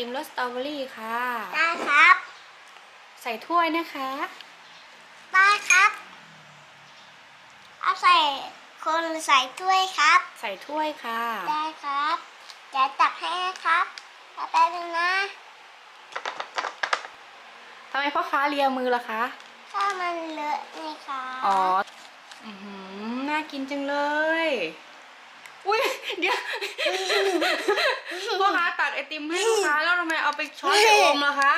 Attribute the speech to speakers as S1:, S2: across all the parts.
S1: ติมรสสตรอเบอรี่ค่ะ
S2: ได้ครับ
S1: ใส่ถ้วยนะคะ
S2: ได้ครับ เอาใส่คนใส่ถ้วยครับ
S1: ใส่ถ้วยค่ะ
S2: ได้ครับเดี๋ยวตักให้นะครับเอาแป๊บนึงนะ
S1: ทำไมพ่อค้าเลียมือล่ะคะ
S2: ถ้ามันเลอะนี่ค่ะ
S1: อ๋ออือหือน่ากินจังเลย อุ้ยเดี๋ยว พ่อค้าตักไอติมให้ลูกค้าแล้วทำไมเอาไปช้อนไปอมล่ะคะ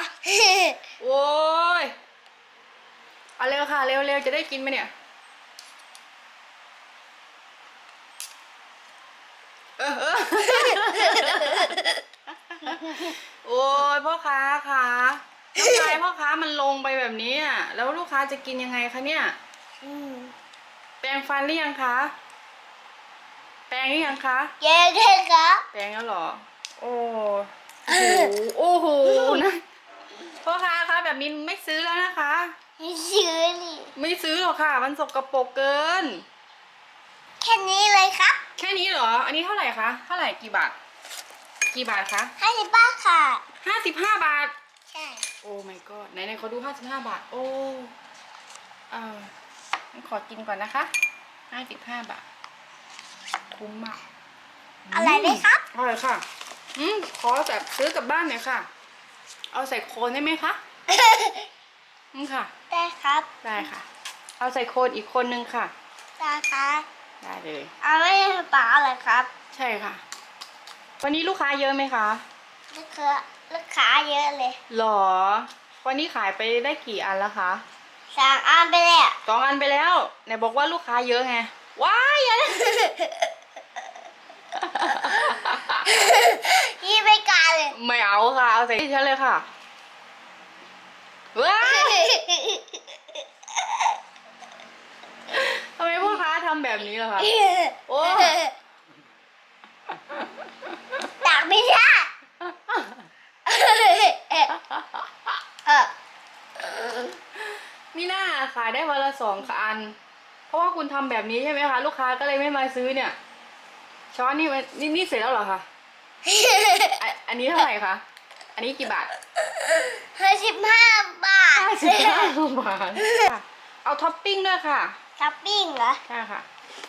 S1: โอ้ยเอาเร็วค่ะ เร็วเร็วจะได้กินไหมเนี่ยเออเออโอ้ยพ่อค้าค่ะน้ำลายพ่อค้ามันลงไปแบบนี้อะแล้วลูกค้าจะกินยังไงคะเนี่ย
S2: อืม
S1: แปรงฟันหรือยังคะ แปรงหรือยังคะ
S2: เย้เลยครับ
S1: แปรงแล้วเหรอโอ้โอ้โหโอ้โหนะพ่อค้าคะแบบนี้ไม่ซื้อแล้วนะคะ
S2: ให้ซื้อนี่
S1: ไม่ซื้อหรอกค่ะ มันสกปรกเกิน
S2: แค่นี้เลยครับ
S1: แค่นี้เหรอ อันนี้เท่าไหร่คะ เท่าไหร่กี่บาท กี่บาทคะ
S2: ให้สิบ้าทค่ะ
S1: ห้าสิบห้าบาท
S2: ใช่
S1: โอ้ my god ไหนไหนขอดูห้าสิบห้าบาท โอ้ เอองั้นขอกินก่อนนะคะห้าสิบห้าบาท คุ้มมาก
S2: อะไรเลยครับ
S1: อร่อยค่ะ อืมขอแบบซื้อกลับบ้านหน่อยค่ะ เอาใส่โคนได้ไหมคะอืมค่ะ
S2: ได้ครับ
S1: ได้ค่ะ เอาใส่โคนอีกคนนึงค่ะ
S2: ได้ครับ
S1: ได้เลย
S2: เอาไม่ใช่ปลาเลยครับ
S1: ใช่ค่ะ วันนี้ลูกค้าเยอะไหมคะ
S2: ลูกค้าลูกค้าเยอะเลย
S1: หรอ วันนี้ขายไปได้กี่อันแล้วคะ
S2: สั่งอันไปเลยอะ
S1: สองอันไปแล้วไหนบอกว่าลูกค้าเยอะไงว้ายอย่านะ
S2: ยี่ไม่กล้าเลย
S1: ไม่เอาค่ะ เอาใส่ที่ฉันเลยค่ะว้ายทำไมพ่อค้าทำแบบนี้ล่ะคะโอ้
S2: ตักไม่ได้เออ
S1: มีหน้าขายได้วันละสองอัน เพราะว่าคุณทำแบบนี้ใช่ไหมคะ ลูกค้าก็เลยไม่มาซื้อเนี่ย ช้อนนี่มันนี่นี่เสร็จแล้วเหรอคะ อะอันนี้เท่าไหร่คะ อันนี้กี่บาท
S2: ห้าสิบห้าบาท
S1: ห้าสิบห้าบาทค่ะเอาท็อปปิ้งด้วยค่ะ
S2: ท็อปปิ้งเหรอ
S1: ใช่ค่ะ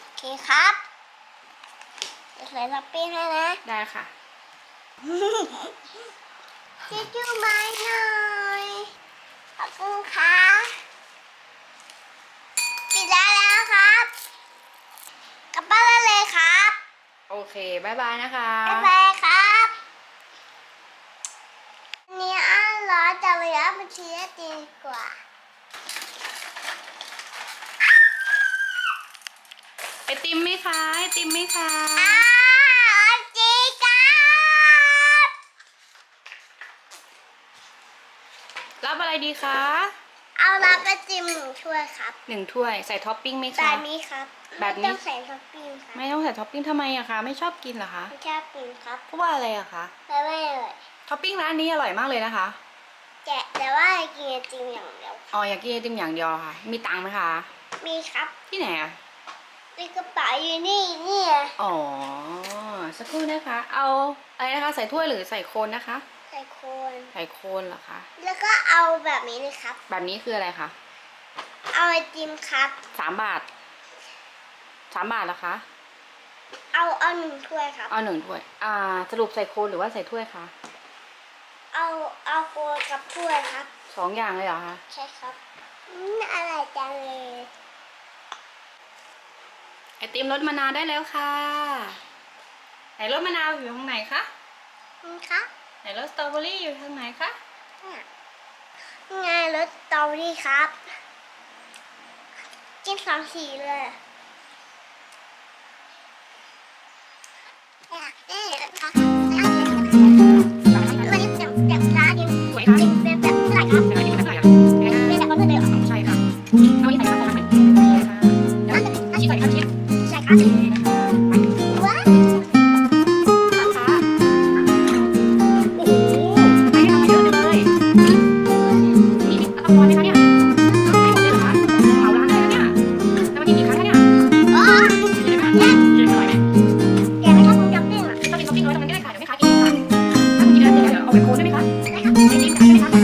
S2: โอเคครับจะใส่ท็อปปิ้งให้นะ
S1: ได้ค่ะ
S2: ชิดจูไม้หน่อยขอบคุณค่ะปิดได้แล้วครับ กลับบ้านได้เลยครับ
S1: โอ เคบายบายนะคะ
S2: บ๊ายบายครับอันนี้อันร้อนจะเหลือมันชีสดีกว่า
S1: ไอติมไหมคะไอติมไหมคะ
S2: อ้าวจีครับ
S1: รับอะไรดีคะ
S2: เอาลาไปจิ้มหนึ่งถ้วยครับ
S1: หนึ่งถ้วยใส่ท็อปปิ้งไหม
S2: แบ
S1: คะ
S2: บนี้ครับ
S1: แบบนี้
S2: ไม่ต้องใส่ท็อปปิ้งครับ
S1: ไม่ต้องใส่ท็อปปิ้งทำไมอะคะ ไม่ชอบกินเหรอคะ
S2: ไม่ชอบกินครับ
S1: เพราะว่าอะไรอะคะ
S2: แต่ไม่เลย
S1: ท็อปปิ้งร้านนี้อร่อยมากเลยนะคะ
S2: แกะแต่ว่ากินไอติมอย่างเดียว
S1: อ๋ออยากกินไอติมอย่างเดียวค่ะ มีตังค์ไหมคะ
S2: มีครับ
S1: ที่ไหนอะ
S2: มีกระเป๋าอยู่นี่นี่
S1: อ๋อสักครู่นะคะ เอาอะไรนะคะใส่ถ้วยหรือใส่โคนนะคะ
S2: ใส่โคน
S1: ใส่โคนเหรอคะ
S2: แล้วก็เอาแบบนี้เลยครับ
S1: แบบนี้คืออะไรคะ
S2: เอาไอติมครับ
S1: สามบาท สามบาทเหรอคะ
S2: เอาเอาหนึ่งถ้วยครับ
S1: เอาหนึ่งถ้วย อ่า สรุปใส่โคนหรือว่าใส่ถ้วยคะ
S2: เอาเอาโคนกับถ้วยครับ
S1: สองอย่างเลยเหรอคะ
S2: ใช่ครับอืมอร่อยจังเลย
S1: ไอติมรสมะนาวได้แล้วค่ะ ไหนรสมะนาวอยู่ทางไหนคะ
S2: นี่ครับ
S1: ไหนรสสตรอเบอรี่อยู่ทางไหนคะ
S2: เนี่ยนี่ไงรสสตรอเบอรี่ครับ จิ้มสองสีเลยอยาก นั้ได้ค่ะเดี๋ยวแม่ค้ากิน
S1: เองค่ะ
S2: ถ้าคุ
S1: ณกินไม่ได้
S2: เดี๋ยว
S1: เอาไปโพสได้ไหมคะได้ค่ะ
S2: ได้ค่ะ